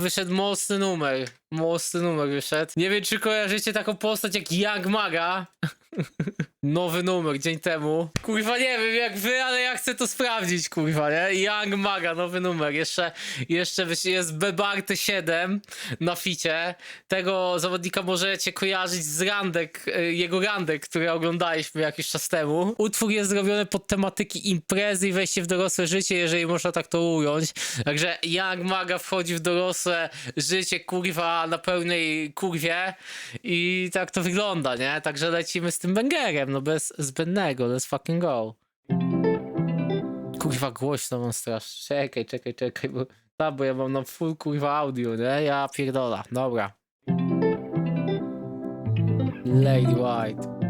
Wyszedł mocny numer. Mocny numer wyszedł. Nie wiem, czy kojarzycie taką postać jak Young Maga. Nowy numer, dzień temu. Kurwa, nie wiem jak wy, ale ja chcę to sprawdzić, kurwa, nie? Young Maga, nowy numer. Jeszcze, jeszcze jest Bebarte 7 na ficie. Tego zawodnika możecie kojarzyć z randek, y, jego randek, które oglądaliśmy jakiś czas temu. Utwór jest zrobiony pod tematyki imprezy i wejście w dorosłe życie, jeżeli można tak to ująć. Także Young Maga wchodzi w dorosłe życie, kurwa, na pełnej kurwie i tak to wygląda, nie? Także lecimy z tym no bez zbędnego, let's fucking go. Kurwa, głośno mam strasznie. Czekaj, czekaj, czekaj, bo, ta, bo ja mam na full kurwa audio, nie? Ja pierdola, dobra. Lady White.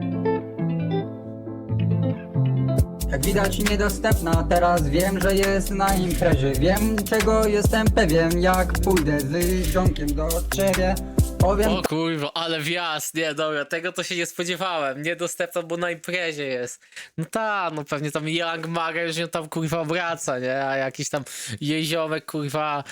Jak widać niedostępna, teraz wiem, że jest na imprezie Wiem czego jestem pewien, jak pójdę z ziomkiem do ciebie Powiem O kurwa, ale wjazd, nie, dobra, tego to się nie spodziewałem. Niedostępna, bo na imprezie jest. No ta, no pewnie tam Young Maga już ją tam kurwa obraca, nie? A jakiś tam jej ziomek, kurwa,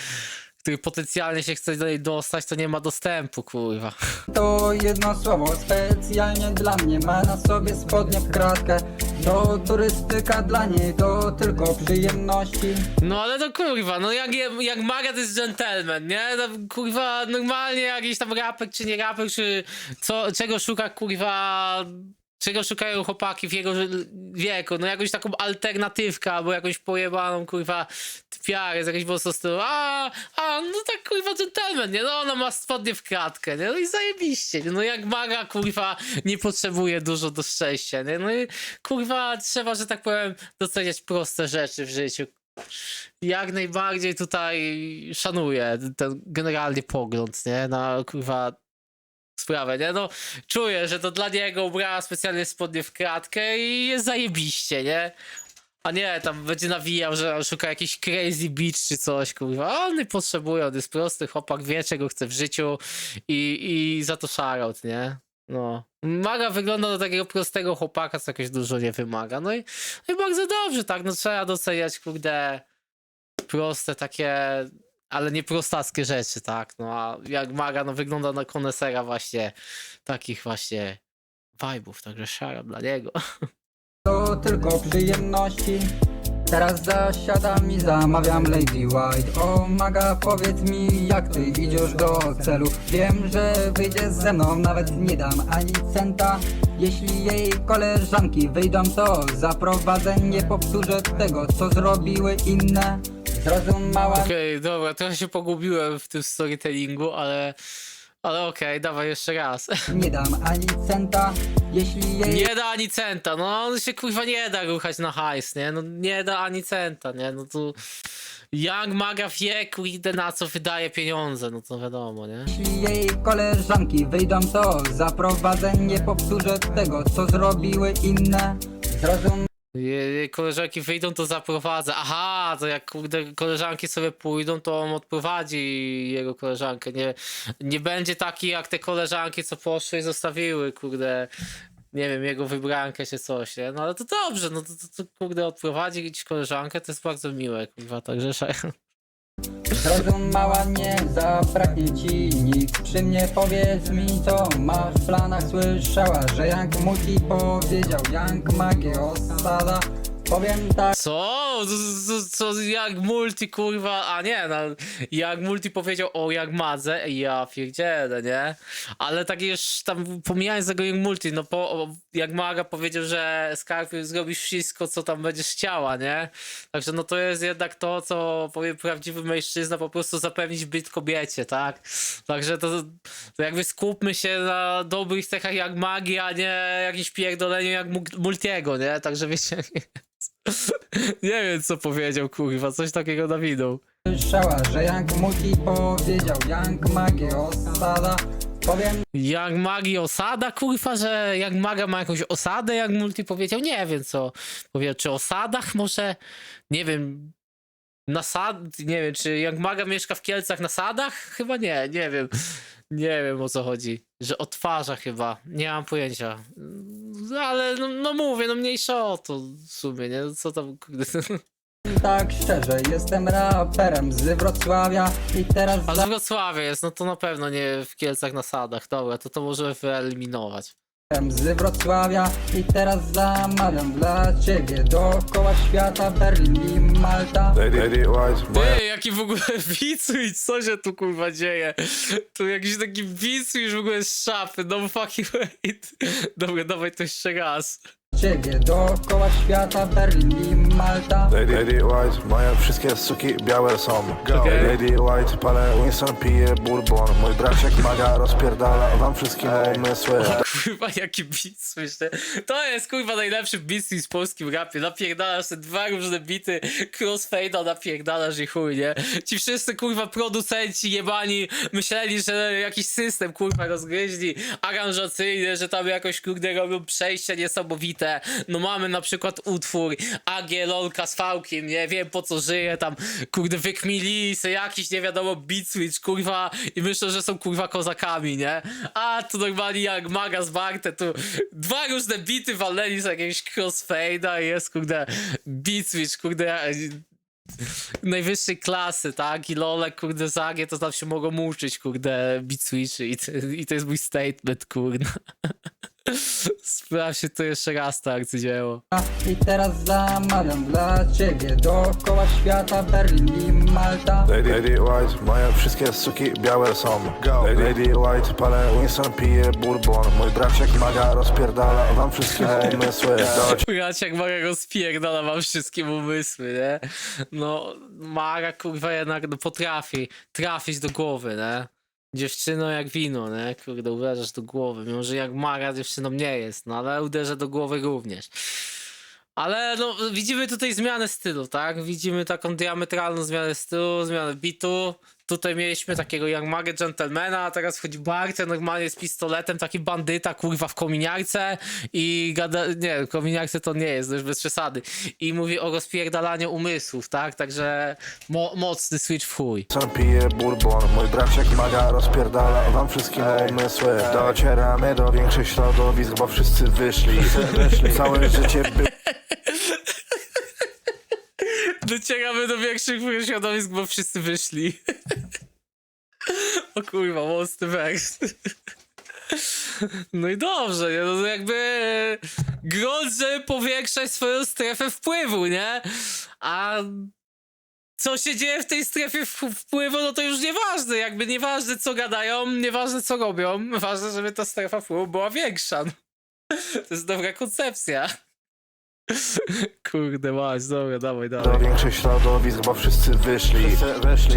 który potencjalnie się chce do niej dostać, to nie ma dostępu, kurwa. to jedno słowo specjalnie dla mnie Ma na sobie spodnie w kratkę To turystyka dla niej, to tylko przyjemności No ale to kurwa, no jak, jak Maga to jest gentleman, nie? To, kurwa, normalnie jakiś tam rapek czy nie rapek, czy co, czego szuka kurwa, czego szukają chłopaki w jego wieku, no jakąś taką alternatywkę albo jakąś pojebaną kurwa typiarę z jakiegoś po prostu a, a, no tak kurwa gentleman, nie? No ona ma spodnie w kratkę, nie? No i zajebiście, nie? No jak Maga kurwa nie potrzebuje dużo do szczęścia, nie? No i kurwa trzeba, że tak powiem, doceniać proste rzeczy w życiu, jak najbardziej tutaj szanuję ten generalnie pogląd, nie? Na kurwa sprawę, nie? No, czuję, że to dla niego ubrała specjalnie spodnie w kratkę i jest zajebiście, nie? A nie, tam będzie nawijał, że on szuka jakiś crazy beach czy coś, kurwa. A on nie potrzebuje, on jest prosty, chłopak wie, czego chce w życiu i, i za to szarot, nie? No. Maga wygląda do takiego prostego chłopaka, co jakoś dużo nie wymaga. No i, no i bardzo dobrze, tak? No trzeba doceniać, kurde, proste takie, ale nie prostackie rzeczy, tak? No a jak Maga, no wygląda na konesera właśnie takich właśnie vibe'ów, także szara dla niego. To tylko przyjemności Teraz zasiadam i zamawiam Lady White O maga powiedz mi jak ty idziesz do celu Wiem, że wyjdziesz ze mną, nawet nie dam ani centa Jeśli jej koleżanki wyjdą to zaprowadzę Nie powtórzę tego co zrobiły inne Zrozumiała Okej, dobra, trochę się pogubiłem w tym storytellingu, ale... Ale okej, dawaj jeszcze raz. nie dam ani centa Jeśli jej Nie da ani centa, no on się kurwa nie da ruchać na hajs, nie? No nie da ani centa, nie? No tu... Young Maga wie, kurde, na co wydaje pieniądze, no to wiadomo, nie? Jeśli jej koleżanki wyjdą to zaprowadzę Nie powtórzę tego co zrobiły inne Zrozum Koleżanki wyjdą, to zaprowadzę. Aha, to jak koleżanki sobie pójdą, to on odprowadzi jego koleżankę. Nie, nie będzie taki jak te koleżanki, co poszły i zostawiły, kurde, nie wiem, jego wybrankę czy coś, nie? No ale to dobrze, no to, to, to kurde odprowadzi ci koleżankę, to jest bardzo miłe, kurwa, także szaj- Zrozumiała, nie zabraknie ci nic. Przy mnie powiedz mi co masz w planach. Słyszała, że Jank Muki powiedział Jank magię osada Powiem tak, Co? Co, co? Jak multi, kurwa, a nie, no, jak multi powiedział o jak madze, ja pierdzielę, nie? Ale tak już tam pomijając tego jak multi, no po, jak maga powiedział, że Skarpiu zrobisz wszystko, co tam będziesz chciała, nie? Także no to jest jednak to, co powie prawdziwy mężczyzna, po prostu zapewnić byt kobiecie, tak? Także to, to jakby skupmy się na dobrych cechach jak magii, a nie jakimś pierdoleniu jak mu- multiego, nie? Także wiecie... Nie wiem, co powiedział, kurwa, coś takiego Dawidą. słyszała, że Jank Muki powiedział Jank magię osada Powiem Jak magii osada, kurwa, że jak maga ma jakąś osadę, jak multi powiedział, nie wiem co. Powiedział, czy o sadach może, nie wiem, na sad, nie wiem, czy jak maga mieszka w Kielcach na sadach? Chyba nie, nie wiem. Nie wiem o co chodzi. Że odtwarza chyba, nie mam pojęcia. No, ale no, no mówię, no mniejsza o to w sumie, nie? Co tam, kurde. Tak szczerze, jestem raperem z Wrocławia i teraz A z Wrocławia jest, no to na pewno nie w Kielcach na sadach. Dobra, to to możemy wyeliminować. Zatem z Wrocławia i teraz zamawiam dla ciebie dookoła świata Berlin i Malta. Ty, jaki w ogóle i co się tu kurwa dzieje? Tu jakiś taki i w ogóle z szafy, no fucking wait. Dobra, dawaj to jeszcze raz. Ciebie dookoła świata Berlin Malta. Lady, Lady White, moje wszystkie suki białe są. Lady White, palę Winston, pije bourbon Mój braciak maga rozpierdala wam wszystkim umysły Kurwa, jaki beat słyszę. To jest kurwa najlepszy beat z polskim rapie. Napierdalasz te dwa różne bity, crossfade'a napierdalasz i chuj, nie? Ci wszyscy kurwa producenci jebani myśleli, że jakiś system kurwa rozgryźli aranżacyjny, że tam jakoś kurde robią przejścia niesamowite. No mamy na przykład utwór AG Lolka z Fałkiem, nie wiem po co żyje, tam kurde wykmili se jakiś nie wiadomo beat switch kurwa i myślę, że są kurwa kozakami, nie? A tu normalnie jak maga z Bartę, tu dwa różne bity walnęli z jakiegoś crossfade'a jest kurde beat switch, kurde najwyższej klasy, tak? I Lolek, kurde, zagie, to tam się mogą uczyć, kurde, beat switchy i, to- i to jest mój statement, kurde. Sprawdź się to jeszcze raz, to arcydzieło. I teraz zamawiam dla ciebie dookoła świata Berlin i Malta. Lady, Lady White, moje wszystkie suki białe są Lady, Lady White, palę Winston, pije bourbon Mój braciak maga rozpierdala wam wszystkim umysły Do Bracia jak Mara rozpierdala wam wszystkie umysły, nie? No, Mara kurwa jednak no, potrafi trafić do głowy, nie? Dziewczyno jak wino, nie? Kurde, uderzasz do głowy. Mimo, że jak Mara dziewczyną nie jest, no ale uderza do głowy również. Ale no, widzimy tutaj zmianę stylu, tak? Widzimy taką diametralną zmianę stylu, zmianę bitu. Tutaj mieliśmy takiego Young Gentlemana, a teraz chodzi Bartę normalnie z pistoletem, taki bandyta, kurwa, w kominiarce i gada... Nie, kominiarce to nie jest, już bez przesady. I mówi o rozpierdalaniu umysłów, tak? Także mo mocny switch w chuj. Winston, pije bourbon Mój braciak maga rozpierdala wam wszystkim umysły Docieramy do większych środowisk, bo wszyscy wyszli Całe życie by Docieramy do większych środowisk, bo wszyscy wyszli. o kurwa, mocny wers. No i dobrze, nie? no jakby grunt, żeby powiększać swoją strefę wpływu, nie? A co się dzieje w tej strefie wpływu, no to już nieważne, jakby nieważne co gadają, nieważne co robią, ważne, żeby ta strefa wpływu była większa. To jest dobra koncepcja. Kurde, masz, dobra, dawaj, do dawaj. większych środowisk, bo wszyscy wyszli.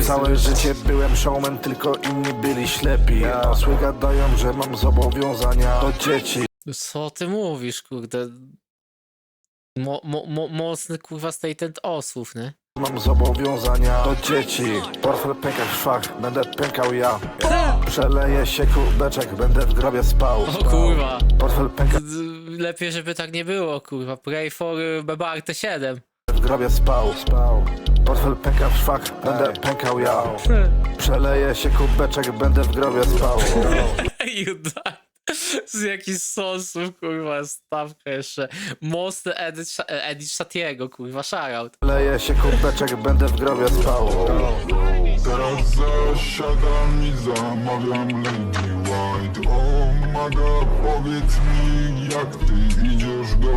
Całe życie byłem showman, tylko inni byli ślepi. Osły gadają, że mam zobowiązania do dzieci. Co ty mówisz, kurde? Mo, mo, mo, mocny kurwa statement osłów, nie? Mam zobowiązania do dzieci. Portfel pęka w szwach, będę pękał ja Przeleję się kubeczek, będę w grobie spał O kurwa. Portfel pęka Lepiej, żeby tak nie było, kurwa. Pray for y, Bebarte 7. w grobie spał spał Portfel pęka w szwach, będę pękał ja Przeleję się kubeczek, będę w grobie spał You died. Z jakichś sosów, kurwa, stawka jeszcze. Mocny edit, Sha- e, edit Shatiego, kurwa, shoutout. Przeleję się kubeczek, będę w grobie spał Teraz zasiadam i zamawiam Lady White O maga, powiedz mi jak ty idziesz do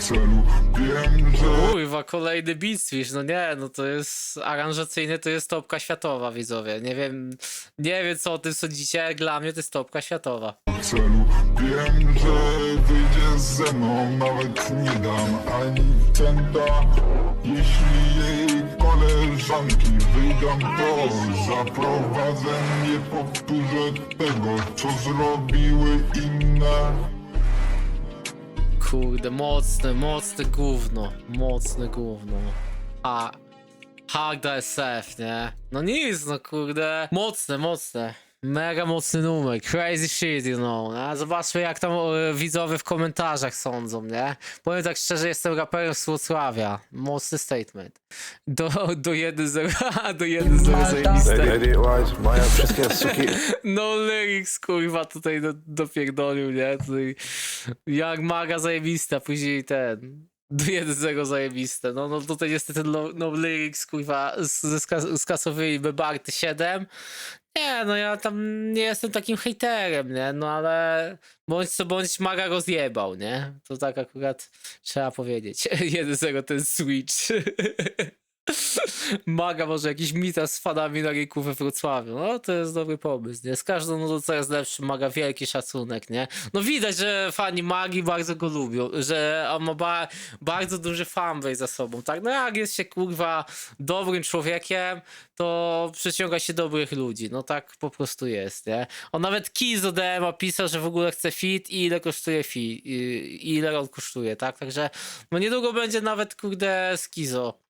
celu Wiem, że Kurwa, kolejny Beatfish, no nie, no to jest aranżacyjny, to jest topka światowa, widzowie. Nie wiem, nie wiem co o tym sądzicie, dla mnie to jest topka światowa. Celu Wiem, że wyjdzie ze mną Nawet nie dam ani centa Jeśli jej koleżanki wyjdą to Zaprowadzę, nie powtórzę tego Co zrobiły inne Kurde, mocne, mocne gówno. Mocne gówno. A. Hagda SF, nie? No nic, no kurde. Mocne, mocne. Mega mocny numer. Crazy shit, you know. A zobaczmy, jak tam e, widzowie w komentarzach sądzą, nie? Powiem tak szczerze, jestem raperem z Wrocławia. Mocny statement. Do, do 1-0, do 1-0 zajebiste. Lady White, moje wszystkie suki No lyrics, kurwa, tutaj do, dopierdolił, nie? Tutaj jak maga zajebista, później ten... 1-0 zajebiste. No, no tutaj niestety no, no lyrics, kurwa, z- ze ska- skasowali Bebarty 7. Nie, no ja tam nie jestem takim hejterem, nie? No ale bądź co bądź Maga rozjebał, nie? To tak akurat trzeba powiedzieć. 1-0 ten Switch. Maga może jakiś mita z fanami na rynku we Wrocławiu. No to jest dobry pomysł, nie? Z każdą no, coraz lepszy Maga wielki szacunek, nie? No widać, że fani Magi bardzo go lubią, że on ma ba bardzo duży fanbase za sobą, tak? No jak jest się kurwa dobrym człowiekiem, to przyciąga się dobrych ludzi. No tak po prostu jest, nie? On nawet Kizo DM pisał, że w ogóle chce fit i ile kosztuje fit, i ile on kosztuje, tak? Także no niedługo będzie nawet kurde z Kizo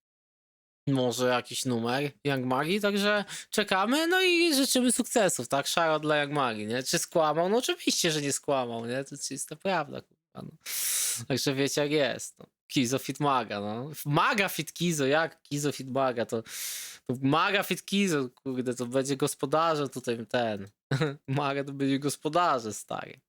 może jakiś numer Magi, także czekamy, no i życzymy sukcesów, tak? Szaro dla Magi, nie? Czy skłamał? No oczywiście, że nie skłamał, nie? To jest prawda, kurwa, no. Także wiecie jak jest, no. Kizo fit Maga, no. Maga fit Kizo, jak Kizo fit Maga, to, to Maga fit Kizo, kurde, to będzie gospodarzem tutaj ten. Maga to będzie gospodarzem, stary.